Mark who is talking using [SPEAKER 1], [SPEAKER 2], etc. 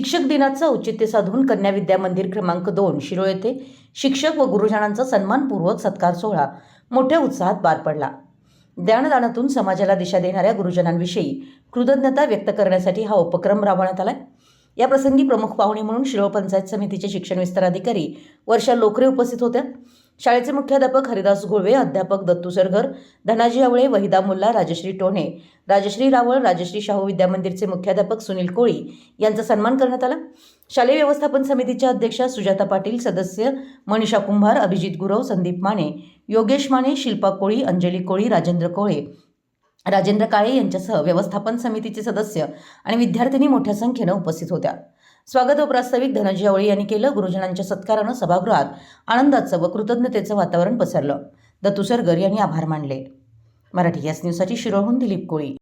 [SPEAKER 1] शिक्षक दिनाचं औचित्य साधून कन्या विद्या मंदिर क्रमांक दोन शिरो येथे शिक्षक व गुरुजनांचा सन्मानपूर्वक सत्कार सोहळा मोठ्या उत्साहात पार पडला. ज्ञानदानातून समाजाला दिशा देणाऱ्या गुरुजनांविषयी कृतज्ञता व्यक्त करण्यासाठी हा उपक्रम राबवण्यात आला या प्रसंगी प्रमुख पाहुणे म्हणून शिरोळ पंचायत समितीचे शिक्षण विस्तार अधिकारी वर्षा लोकरे उपस्थित होत्या. शाळेचे मुख्याध्यापक हरिदास घोळवे अध्यापक दत्तू सरगर धनाजी आवळे वहिदा मुल्ला राजश्री टोणे राजश्री रावळ राजश्री शाहू विद्यामंदिरचे मुख्याध्यापक सुनील कोळी यांचा सन्मान करण्यात आला. शालेय व्यवस्थापन समितीच्या अध्यक्षा सुजाता पाटील सदस्य मनीषा कुंभार अभिजित गुरव संदीप माने योगेश माने शिल्पा कोळी अंजली कोळी राजेंद्र कोळे राजेंद्र काळे यांच्यासह व्यवस्थापन समितीचे सदस्य आणि विद्यार्थिनी मोठ्या संख्येनं उपस्थित होत्या. स्वागत व प्रास्ताविक धनंजय आवळे यांनी केलं गुरुजनांच्या सत्कारानं सभागृहात. आनंदाचं व कृतज्ञतेचं वातावरण पसरलं. दत्तू सरगर यांनी आभार मानले. मराठी याच न्यूजसाठी शिरोहून दिलीप कोळी.